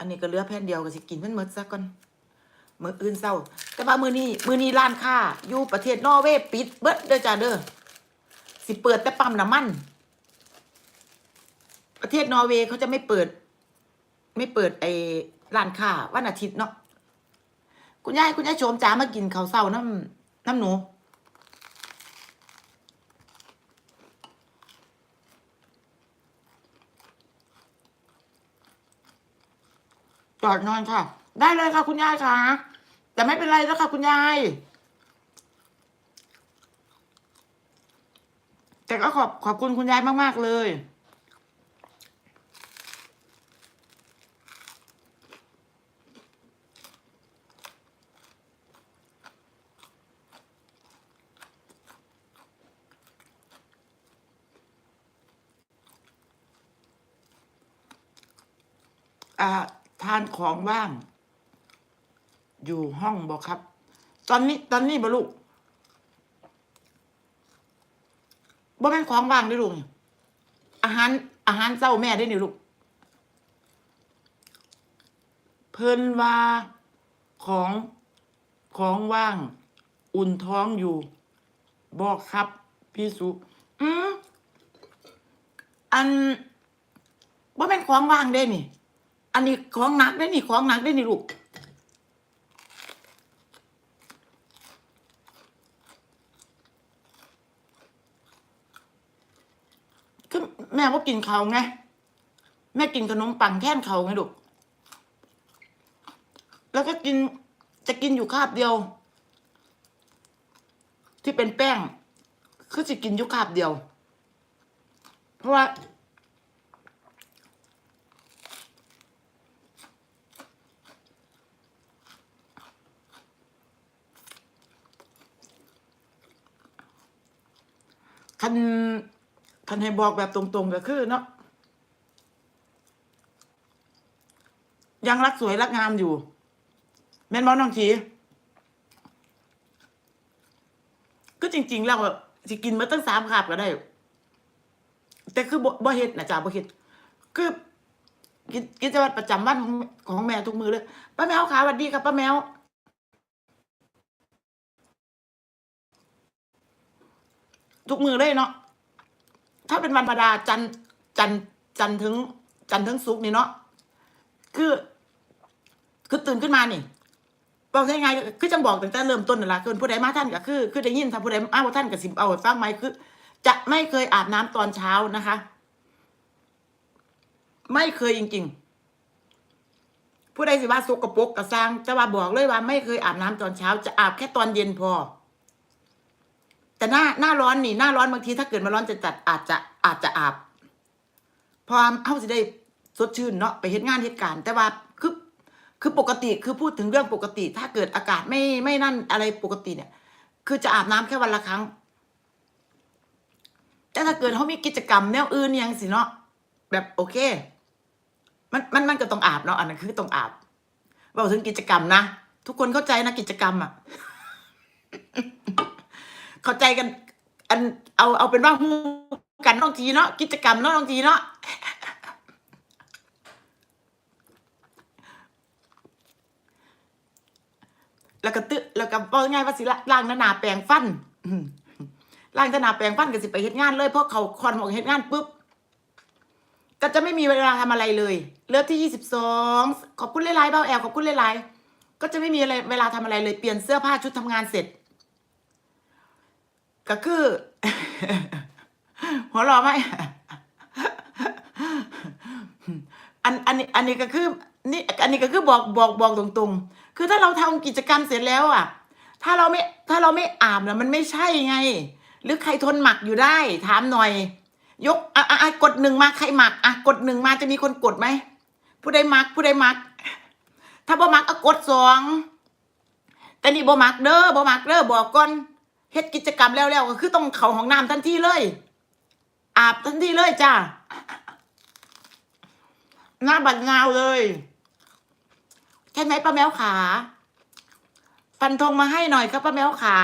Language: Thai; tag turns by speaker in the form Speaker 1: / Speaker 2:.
Speaker 1: อันนี้ก็เลือแผ่นเดียวก็สิกินมันหมดซะก่อนมืออื่นเศร้า แต่ว่ามือนี้มือนี้ร้านค้าอยู่ประเทศนอร์เวย์ปิดเบิดเด้อจ้าเด้อสิเปิดแต่ปั๊มน้ำมัน ประเทศนอร์เวย์เขาจะไม่เปิด ไม่เปิดไอ้ร้านค้าวันอาทิตย์เนาะคุณยายคุณยายโฉมจ๋ามากินข้าวเศร้าน้ำน้ำหนู จอดนอนค่ะ ได้เลยค่ะ คุณยายค่ะ แต่ไม่เป็นไรแล้วค่ะ คุณยาย แต่ก็ขอบขอบคุณคุณยายมาก ๆ เลยอ่า ทานของว่าง อยู่ห้องบอกครับ ตอนนี้ตอนนี้บ่ลูกบ่แม่นของว่างเด้ลูกอาหาร อาหารเจ้าแม่ได้นี่ลูก เพิ่นว่าของของว่าง อุ่นท้องอยู่บอกครับ พี่สุอืมอันบ่แม่นของว่างเด้นี่ อันนี้ของหนักได้นี่ของหนักได้นี่ลูกคือแม่ว่ากินเขาไง แม่กินขนมปังแท่นเขาไงลูกแล้วก็กินจะกินอยู่คาบเดียว ที่เป็นแป้ง คือจะกินอยู่คาบเดียว เพราะว่า นคันให้บอกแบบตรงๆก็คือเนาะยังรักสวยรักงามอยู่ แม่นบอน้องขีก็จริง ๆ แล้วสิกินมาตั้งสามคาบก็ได้ แต่คือบ่บ่เฮ็ดนะจ๊ะบ่เฮ็ดคือกินกิจวัตรประจำวันของของแม่ทุกมือเลยป้าแมวขาสวัสดีครับป้าแมว ทุกมือเลยเนาะถ้าเป็นวันธรรมดาจันจันจันถึง จันถึงศุกนี่เนาะคือ คือตื่นขึ้นมานี่บอกยังไงคือจังบอกตั้งแต่เริ่มต้นนั่นแหละคือผู้ใดมาท่านก็คือ คือได้ยินถ้าผู้ใดมาบ่ท่านก็สิบเอาไว้ฟังไหมคือ จะไม่เคยอาบน้ำตอนเช้านะคะ ไม่เคยจริง ๆ ผู้ใดสิว่าสกปรกกระซังแต่ว่าบอกเลยว่าไม่เคยอาบน้ำตอนเช้า จะอาบแค่ตอนเย็นพอ แต่หน้าหน้าร้อนนี่หน้าร้อนบางทีถ้าเกิดมาร้อนจะจัดอาจจะอาจจะอาบพอเขาจะได้สดชื่นเนาะไปเฮ็ดงานเฮ็ดการ แต่ว่าคือคือปกติคือพูดถึงเรื่องปกติ ถ้าเกิดอากาศไม่ไม่นั่นอะไรปกติเนี่ย คือจะอาบน้ำแค่วันละครั้ง แต่ถ้าเกิดเขามีกิจกรรมแนวอื่นยังสิเนาะแบบโอเค มันมันมันก็ต้องอาบเนาะอันนั้นคือต้องอาบบอกถึงกิจกรรมนะทุกคนเข้าใจนะกิจกรรมอะ เข้าใจกัน อันเอาเอาเป็นว่าฮู้กันน้องทีเนาะกิจกรรมเนาะน้องทีเนาะแล้วก็ตึแล้วก็บอกง่ายว่าสิละล้างหน้านาแปรงฟันล้างหน้าแปรงฟันก็สิไปเฮ็ดงานเลยเพราะเขาคอนบอกเฮ็ดงานปุ๊บก็จะไม่มีเวลาทำอะไรเลยเลือที่ยี่สิบสองขอบคุณหลายๆเบ้าแอลขอบคุณหลายๆก็จะไม่มีอะไรเวลาทำอะไรเลยเปลี่ยนเสื้อผ้าชุดทำงานเสร็จ ก็คือ หัวเราะไหมอันอันนี้อันนี้ก็คือนี่อันนี้ก็คือบอกบอกบอกตรงๆ คือถ้าเราทำกิจกรรมเสร็จแล้วอะ ถ้าเราไม่ถ้าเราไม่อาบนะมันไม่ใช่ไง หรือใครทนหมักอยู่ได้ ถามหน่อย ยกอะอะอะกดหนึ่งมาใครหมักอะกดหนึ่งมาจะมีคนกดไหมผู้ใดหมักผู้ใดหมัก ถ้าบ่หมักก็กดสองแต่นี่บ่หมักเด้อบ่หมักเด้อบอกก่อน เฮ็ดกิจกรรมแล้วแล้วก็คือต้องเข้าห้องน้ำทันทีเลย อาบทันทีเลยจ้าหน้าบัดงาวเลยใช่ไหมป้าแมวขา ฟันธงมาให้หน่อยครับป้าแมวขา